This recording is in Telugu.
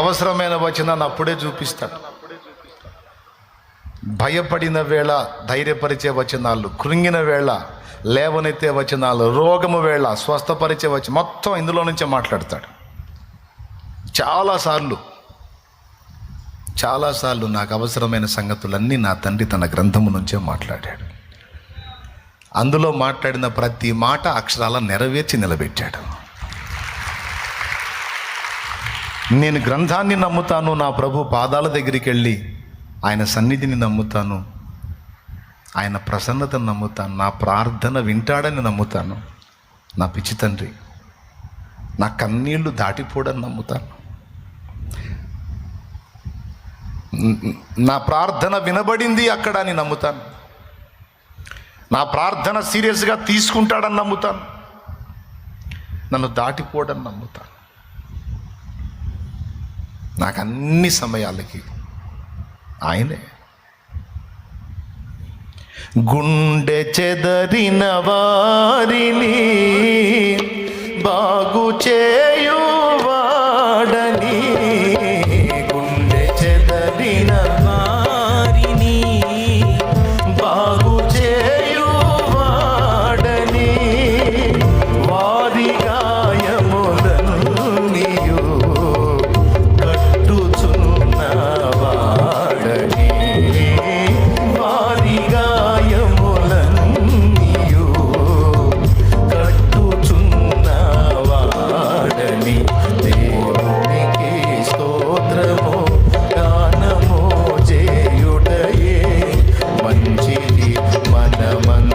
అవసరమైన వచనాన్ని అప్పుడే చూపిస్తాడు. భయపడిన వేళ ధైర్యపరిచే వచనాలు కృంగిన వేళ లేవనెత్తే వచనాలు రోగము వేళ స్వస్థపరిచే వచ మొత్తం ఇందులో నుంచే మాట్లాడతాడు. చాలాసార్లు చాలాసార్లు నాకు అవసరమైన సంగతులన్నీ నా తండ్రి తన గ్రంథము నుంచే మాట్లాడాడు. అందులో మాట్లాడిన ప్రతి మాట అక్షరాల నెరవేర్చి నిలబెట్టాడు. నేను గ్రంథాన్ని నమ్ముతాను నా ప్రభు పాదాల దగ్గరికి వెళ్ళి ఆయన సన్నిధిని నమ్ముతాను. ఆయన ప్రసన్నతను నమ్ముతాను నా ప్రార్థన వింటాడని నమ్ముతాను. నా పిచ్చి తండ్రి నా కన్నీళ్ళు దాటిపోడని నమ్ముతాను. నా ప్రార్థన వినబడింది అక్కడ అని నమ్ముతాను. నా ప్రార్థన సీరియస్గా తీసుకుంటాడని నమ్ముతాను. నన్ను దాటిపోడని నమ్ముతాను. నాకు అన్ని సమయాలకి ఆయనే. గుండె చెదరిన వారిని I'm on.